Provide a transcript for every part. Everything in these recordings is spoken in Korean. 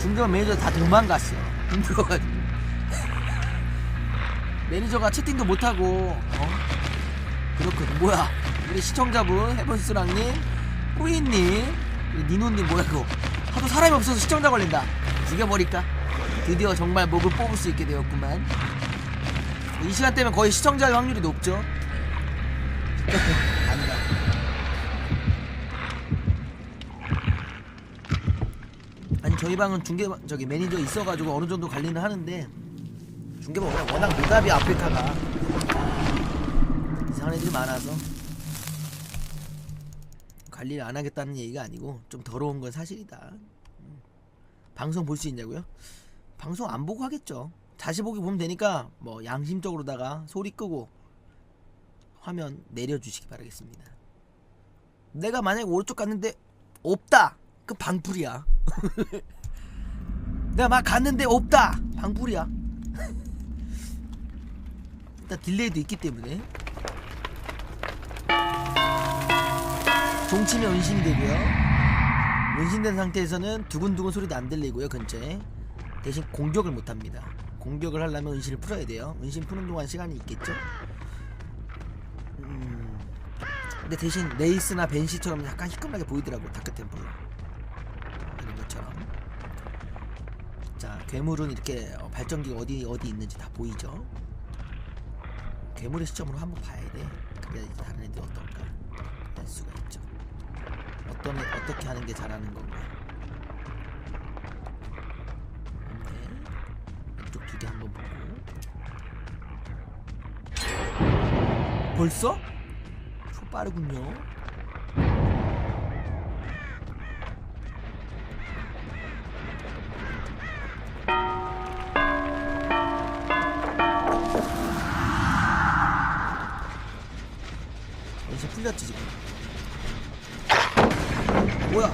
중견 매니저 다 도망갔어. 힘들어가지고. 매니저가 채팅도 못하고, 어? 그렇거든. 뭐야. 우리 시청자분, 해본스랑님, 뿌이님, 니노님 뭐야, 그거. 하도 사람이 없어서 시청자 걸린다. 죽여버릴까? 드디어 정말 목을 뽑을 수 있게 되었구만. 이 시간대면 거의 시청자의 확률이 높죠? 저희 방은 중계 저기 매니저 있어가지고 어느 정도 관리는 하는데 중계방 워낙, 노답이 아프리카가 이상한 애들이 많아서 관리를 안 하겠다는 얘기가 아니고 좀 더러운 건 사실이다. 음. 방송 볼 수 있냐고요? 방송 안 보고 하겠죠. 다시 보기 보면 되니까 뭐 양심적으로다가 소리 끄고 화면 내려주시기 바라겠습니다. 내가 만약에 오른쪽 갔는데 없다. 그 방풀이야. 내가 막 갔는데 없다. 방풀이야. 일단 딜레이도 있기 때문에 종치면 은신이 되고요. 은신된 상태에서는 두근두근 소리도 안 들리고요. 근처에 대신 공격을 못합니다. 공격을 하려면 은신을 풀어야 돼요. 은신 푸는 동안 시간이 있겠죠. 음, 근데 대신 레이스나 벤시처럼 약간 희끈하게 보이더라고 다크템플 이런 것처럼. 자 괴물은 이렇게 어, 발전기가 어디 어디 있는지 다 보이죠. 괴물의 시점으로 한번 봐야 돼. 그래야 다른 애들 어떨까 알 수가 있죠. 어떤 애, 어떻게 하는 게 잘하는 건가. 네. 이쪽 두 개 한번 보고. 벌써? 초 빠르군요. 풀렸지 지금. 뭐야?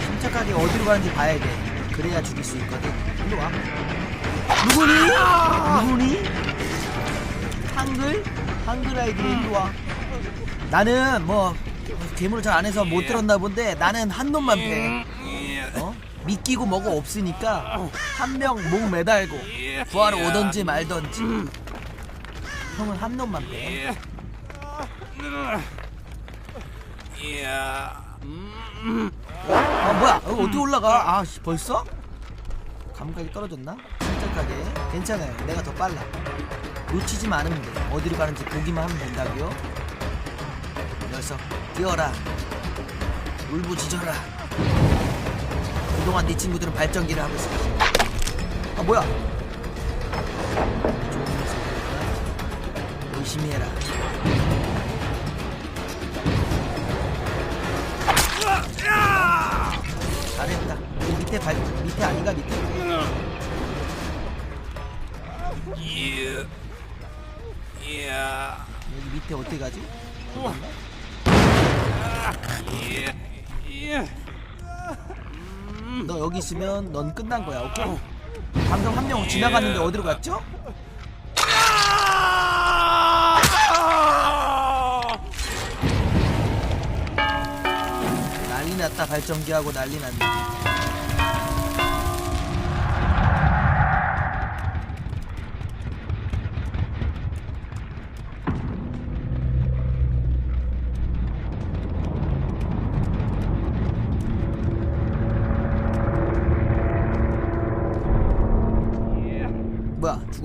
침착하게 어디로 가는지 봐야 돼. 그래야 죽일 수 있거든. 일로 와. 누구니? 누구니? 한글? 한글 아이들 일로 와. 나는 뭐 괴물을 잘 안 해서 못 들었나 본데 나는 한 놈만 패. 어? 미끼고 뭐고 없으니까 한 명 목 매달고 부하러 오던지 말던지. 형은 한 놈만 빼. 아 뭐야? 여기 어디 올라가? 아 씨, 벌써? 감각이 떨어졌나? 침착하게. 괜찮아요. 내가 더 빨라. 놓치지만 않으면 돼. 어디로 가는지 보기만 하면 된다고요? 녀석 뛰어라. 울부짖어라. 그동안 네 친구들은 발전기를 하고 있어. 아 뭐야? 좋은 녀석이니까 의심해라. 잘했다. 여기 밑에 발 밑에 아닌가 밑에? 여기 밑에 어떻게 가지? 너 여기 있으면 넌 끝난 거야. 오케이? 방금 한 명 지나갔는데 어디로 갔죠? 난리 났다 발전기하고 난리 났네.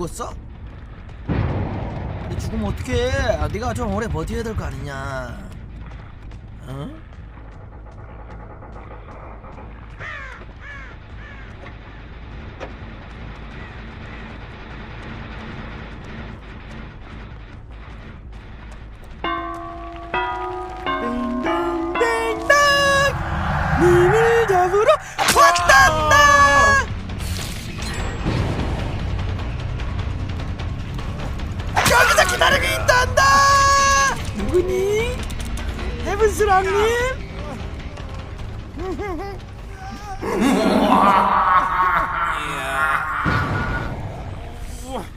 죽었어? 근데 죽으면 어떡해 아, 네가 좀 오래 버텨야 될 거 아니냐 어? 헤븐스랑님?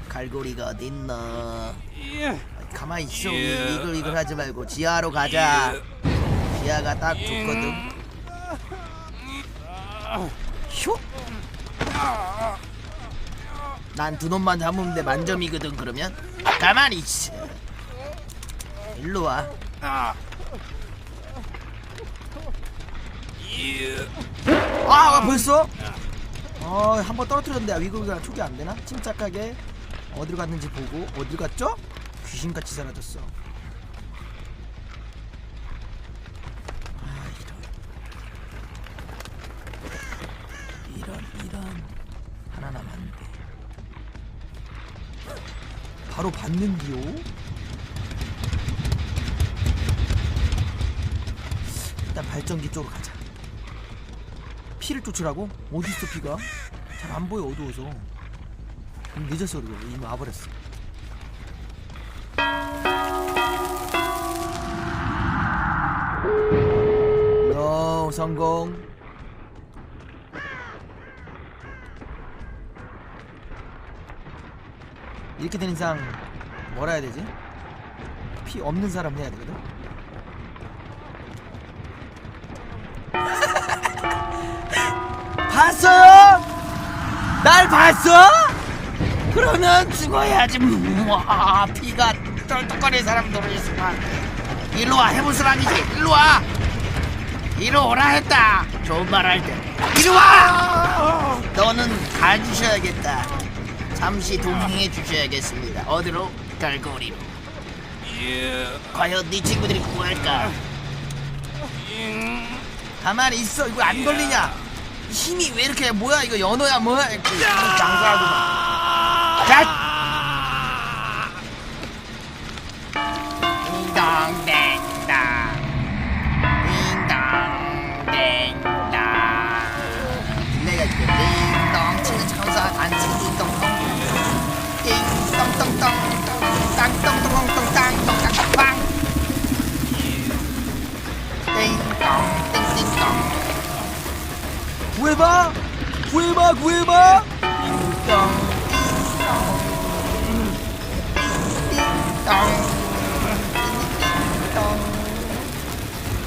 갈고리가 어딨나 가만히 있어. 우리 이글 이글 하지 말고 지하로 가자. 지하가 딱 좋거든. 휴! 난두 놈만 잡으면 돼. 만점이거든 그러면. 가만히 있어. 일로 와 아, 벌써? 어, 한 번 떨어뜨렸는데 위급이가 초기 안 되나? 침착하게 어디로 갔는지 보고 어디로 갔죠? 귀신같이 사라졌어. 아, 이런. 이런, 이런. 하나 남았는데. 바로 받는디요? 일단 발전기 쪽으로 가자. 피를 쫓으라고? 어디있어 피가? 잘 안 보여 어두워서 음, 늦었어 그리고 이미 와버렸어 노 성공 이렇게 된 이상 뭐라 해야 되지? 피 없는 사람 해야 되거든? 봤어요? 날 봤어? 그러면 죽어야지. 와 피가 쩔뚝거리는 사람들은 있으면 일로 와 아니지? 일로 와. 이리 오라 했다. 좋은 말 할 때. 이리 와. 너는 가주셔야겠다. 잠시 동행해 주셔야겠습니다. 어디로? 갈고리로. 과연 네 친구들이 구할까? 가만히 있어. 이거 안 걸리냐? 힘이 왜 이렇게 뭐야 이거 연어야 뭐야 장사하고 자 띵동댕당 띵동댕당 내가 이거 띵동 치는 천사 안 치는 띵동동 띵동동동 땅동동동동 땅동땅땅빵 띵동 띵띵동 구해봐? 구해봐 구해봐?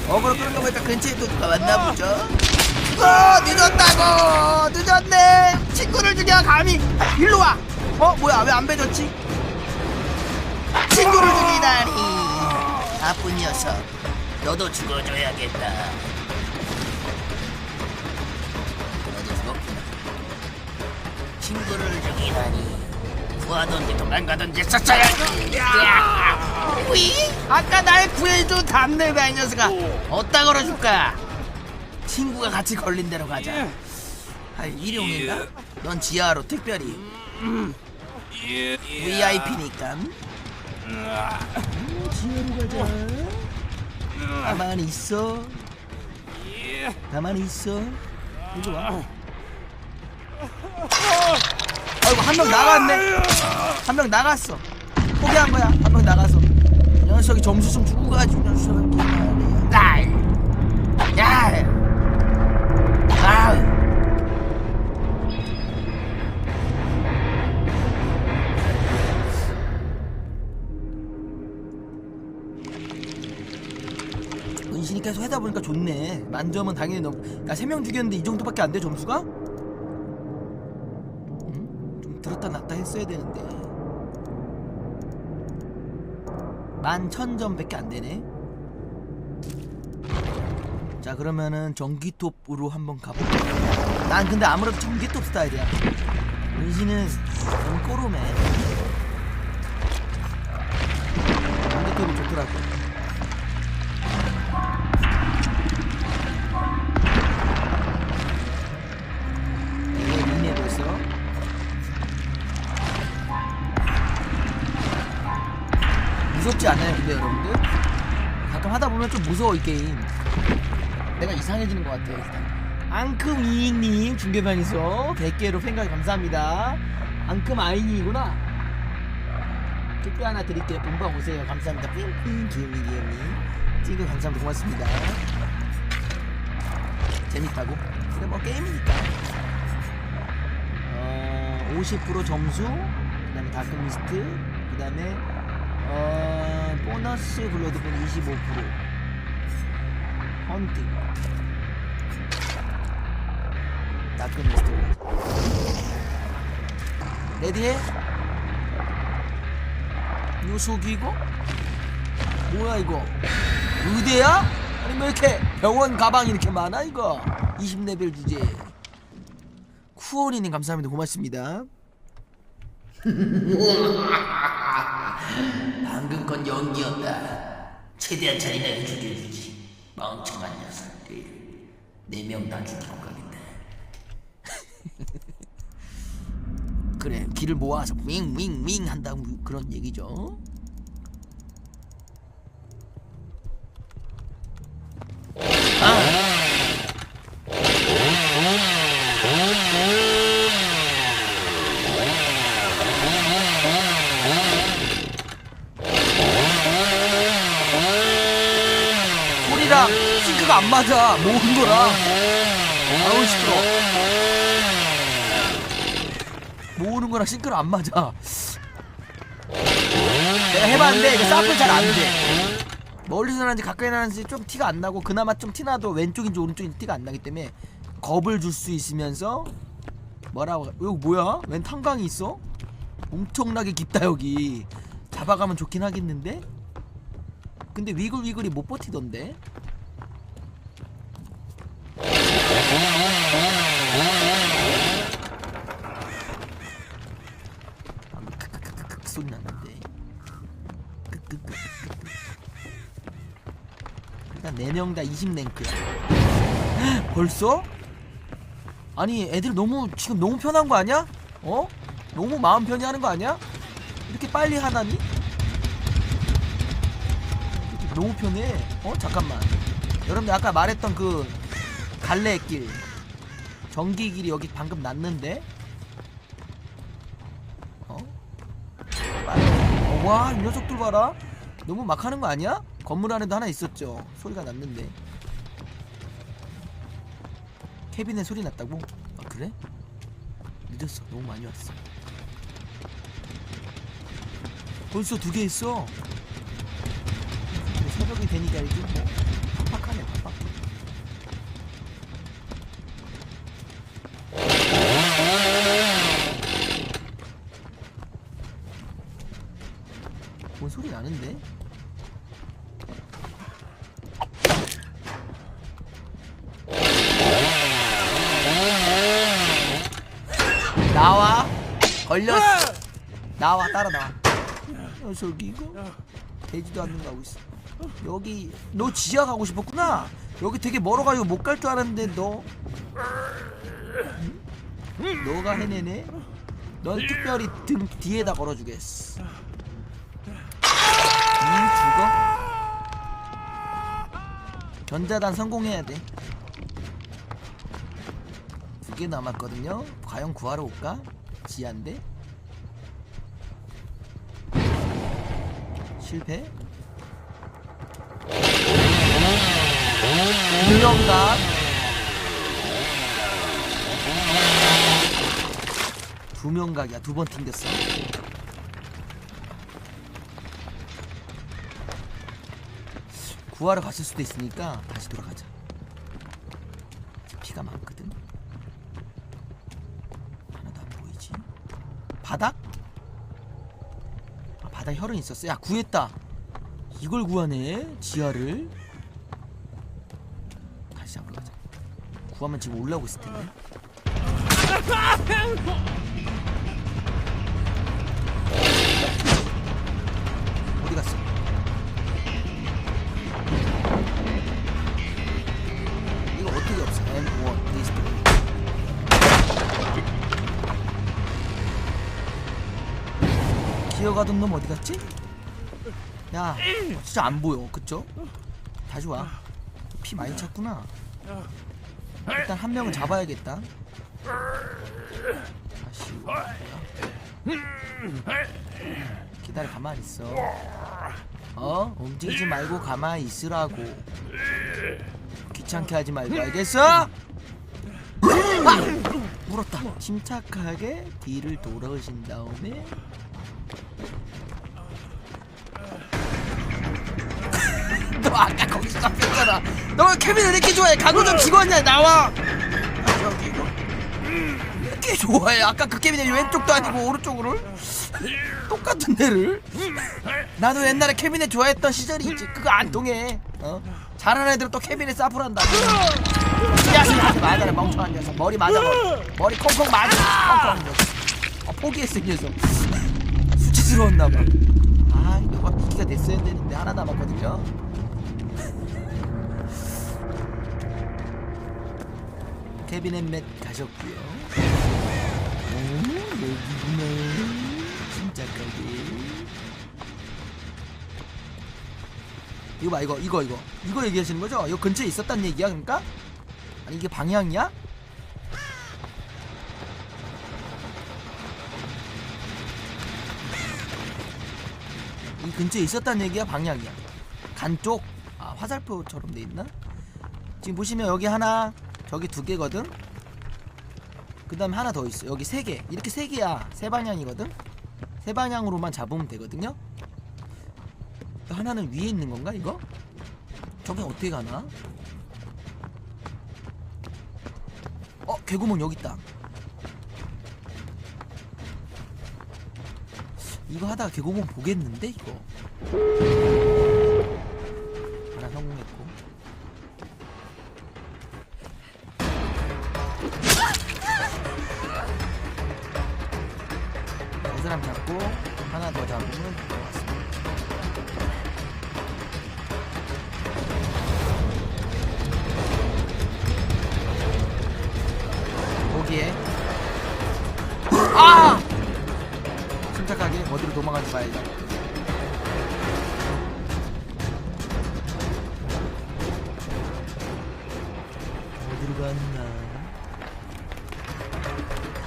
어그로 끌려고 했다 근처에 또 누가 왔나 보죠? 어 늦었다고! 늦었네! 친구를 죽여 감히! 일로 와! 어 뭐야 왜 안 배졌지? 친구를 죽이다니! 나쁜 녀석 너도 죽어줘야겠다 친구를 죽이다니. 구하던지 도망가던지 썼어야지. 위 아까 날 구해준 담내가 이 녀석아 어디다 걸어줄까? 친구가 같이 걸린 대로 가자. 아 일용인가? 넌 지하로 특별히. VIP니까. 지하로 가자. 가만히 있어. 가만히 있어. 이리 와 아이고 한 명 나갔네. 한 명 나갔어. 포기한 거야. 한 명 나가서. 녀석이 점수 좀 주고 가지고 녀석이 날 야! 아! 은신이 계속 하다 보니까 좋네. 만점은 당연히 넘 그러니까 3명 죽였는데 이 정도밖에 안 돼 점수가? 음? 좀 들었다 놨다 했어야 되는데 만 천점밖에 안 되네. 자 그러면은 전기톱으로 한번 가볼게. 난 근데 아무래도 전기톱 스타일이야. 은신은 너무 꼬로매. 전기톱이 좋더라고. 무섭지 않아요 근데 여러분들? 가끔 하다 보면 좀 무서워 이 게임. 내가 이상해지는 것 같아요 앙큼 이잉님 중계방에서 100개로 팬가입 감사합니다. 앙큼 아이님이구나. 택배 하나 드릴게요. 본방 오세요. 감사합니다. 삥삥 귀요미 귀요미 찡긋 감사합니다. 고맙습니다. 재밌다고? 근데 뭐 게임이니까. 어, 50% 점수 그 다음에 다크미스트 그 다음에 어, 보너스 블러드본 25% 헌팅. 다크니스트 레디해? 이거 속이고? 뭐야 이거? 의대야? 아니 왜 이렇게 병원 가방이 이렇게 많아 이거? 20레벨 주제. 쿠오리님 감사합니다. 고맙습니다 방금 건 연기였다. 최대한 잔인하게 죽여주지. 멍청한 녀석들. 네 명 다 죽이고 가겠다 그래 길을 모아서 윙윙윙 한다고 그런 얘기죠 소리랑 싱크가 안 맞아 모은 거랑 아우 시끄러 모으는 거랑 싱크가 안 맞아 내가 해봤는데 이거 사플 잘 안돼 멀리서 나는지 가까이 나는지 좀 티가 안 나고 그나마 좀 티나도 왼쪽인지 오른쪽인지 티가 안 나기 때문에 겁을 줄 수 있으면서 뭐라고 여기 뭐야? 웬 탄광이 있어? 엄청나게 깊다 여기 잡아가면 좋긴 하겠는데? 근데 위글위글이 못 버티던데? 방금 크크크크크 소리 났는데 크크크크크 4명 다 20랭크야 벌써? 아니 애들 너무 지금 너무 편한 거 아니야? 어? 너무 마음 편히 하는 거 아니야? 이렇게 빨리 하나니? 너무 편해 어? 잠깐만 여러분들 아까 말했던 그 갈래길 전기길이 여기 방금 났는데 어? 빨리 어, 와이 녀석들 봐라 너무 막 하는 거 아니야? 건물 안에도 하나 있었죠 소리가 났는데 케빈의 소리 났다고? 아 그래? 늦었어 너무 많이 왔어 벌써 두개 근데 새벽이 되니까 이게 뭐 팍팍하네 팍팍 뭔 소리 나는데? 나와 걸렸어 나와 따라 나와. 녀석이 이거? 되지도 않는 거 하고 있어. 여기 너 지하 가고 싶었구나. 여기 되게 멀어가지고 못 갈 줄 알았는데 너. 응? 너가 해내네. 넌 특별히 등 뒤에다 걸어주겠어. 응 죽어? 전자단 성공해야 돼. 두 개 남았거든요. 과연 구하러 올까? 지한데 실패. 유령각 두 명각이야. 두 번 튕겼어. 구하러 갔을 수도 있으니까 다시 돌아가자. 피가 많거든. 하나도 안 보이지? 바닥? 아, 바닥 혈은 있었어. 야 구했다. 이걸 구하네. 지하를. 다시 잡으러 가자. 구하면 지금 올라오고 있을 텐데. 기어가던 놈 어디 갔지? 야, 진짜 안 보여, 그쵸? 다시 와. 피 많이 찼구나. 일단 한 명은 잡아야겠다. 다시 와. 기다려 가만히 있어. 어? 움직이지 말고 가만히 있으라고. 귀찮게 하지 말고 알겠어? 아! 물었다. 침착하게 뒤를 돌아오신 다음에 아까 거기서 잡혔잖아. 너 케빈 왜 이렇게 좋아해? 강호점 직원이야 나와. 아, 여기 이거. 왜 이렇게 좋아해? 아까 그 케빈이 왼쪽도 아니고 오른쪽으로 똑같은 데를. 나도 옛날에 케빈을 좋아했던 시절이 있지. 그거 안 통해. 어? 잘하는 애들은 또 케빈에 싸풀한다. 야야 맞아라 멍청한 녀석. 머리 맞아 머리. 머리 콩콩 맞아. 콩콩 녀석. 어, 포기했어 이 녀석. 수치스러웠나 봐. 아 이거 비기가 됐어야 되는데 하나 남았거든요. 케빈 앤맷 가셨고요. 오 여기구나. 침착하게. 이거 봐 이거 이거 이거 이거 얘기하시는 거죠? 이거 근처에 있었단 얘기야 그러니까? 아니 이게 방향이야? 이 근처에 있었단 얘기야 방향이야 간 쪽? 아 화살표처럼 돼 있나? 지금 보시면 여기 하나 저기 두 개거든? 그 다음에 하나 더 있어 여기 세 개 이렇게 세 개야 세 방향이거든? 세 방향으로만 잡으면 되거든요? 하나는 위에 있는 건가 이거? 저게 어떻게 가나? 어 개구멍 여기 있다 이거 하다가 개구멍 보겠는데 이거 하나 성공했고 잡고 하나 더 잡으면 될 것 같습니다. 거기에 아! 침착하게 어디로 도망가지 봐야죠 어디로 갔나?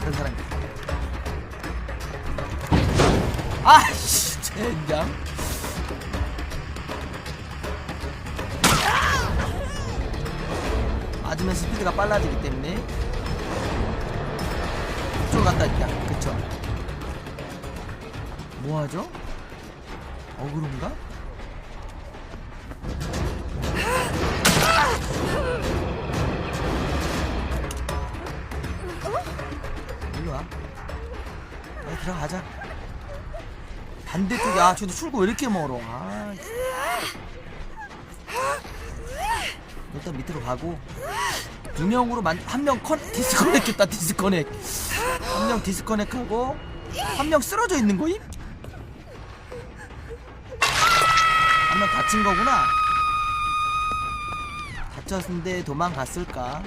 다른 사람 아씨 젠장 맞으면 스피드가 빨라지기 때문에 이쪽 갔다 있다 그쵸 뭐하죠? 어그로인가? 반대쪽에 아 저도 출구 왜 이렇게 멀어? 아. 일단 밑으로 가고. 두 명으로 한명 디스커넥 했다 디스커넥. 한 명 디스커넥 하고 한 명 쓰러져 있는 거임? 한 명 다친 거구나. 다쳤는데 도망갔을까?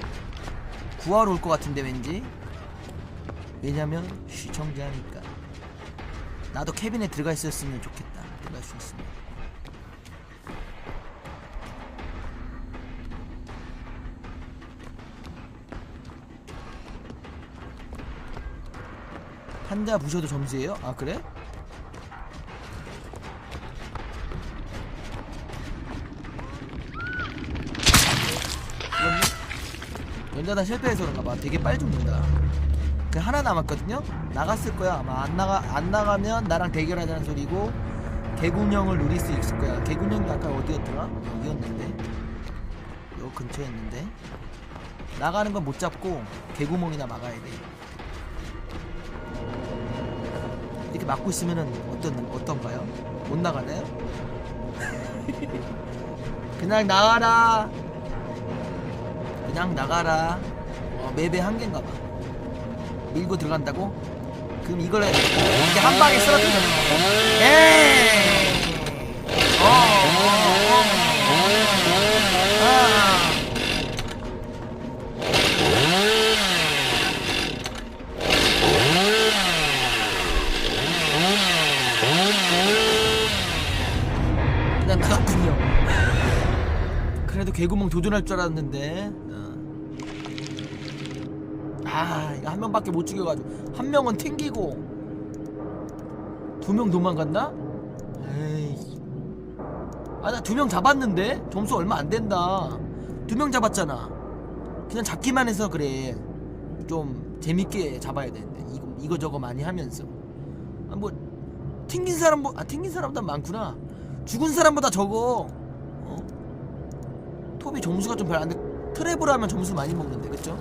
구하러 올 것 같은데 왠지? 왜냐면 시청자니까 나도 캐빈에 들어가 있었으면 좋겠다. 들어갈 수 있으면. 판자 부셔도 점수예요? 아 그래? 연자단 실패해서 그런가 봐. 되게 빨리 죽는다 그 하나 남았거든요? 나갔을 거야 아마 안 나가 안 나가면 나랑 대결하자는 소리고 개군형을 누릴 수 있을 거야 개군형이 아까 어디였더라? 여기였는데 요 근처였는데 나가는 건 못 잡고 개구멍이나 막아야 돼 이렇게 막고 있으면은 어떤 어떤가요? 못 나가나요? 그냥 나가라. 그냥 나가라. 어, 맵의 한계인가 봐. 밀고 들어간다고? 그럼 이걸 이게 한 방에 쓰러뜨려. 에이. 어. 어, 어, 어. 아. 그냥 나갔군요. 그래도 개구멍 도전할 줄 알았는데. 어. 아, 이거 한 명밖에 못 죽여가지고 한 명은 튕기고 두 명 도망갔나? 에이. 아, 나 두 명 잡았는데 점수 얼마 안 된다. 두 명 잡았잖아. 그냥 잡기만 해서 그래. 좀 재밌게 잡아야 되는데 이거 이거 저거 많이 하면서. 아, 뭐 튕긴 사람 뭐, 아 튕긴 사람보다 많구나. 죽은 사람보다 적어. 어? 톱이 점수가 좀 별로 안돼 트랩을 하면 점수 많이 먹는데 그쵸?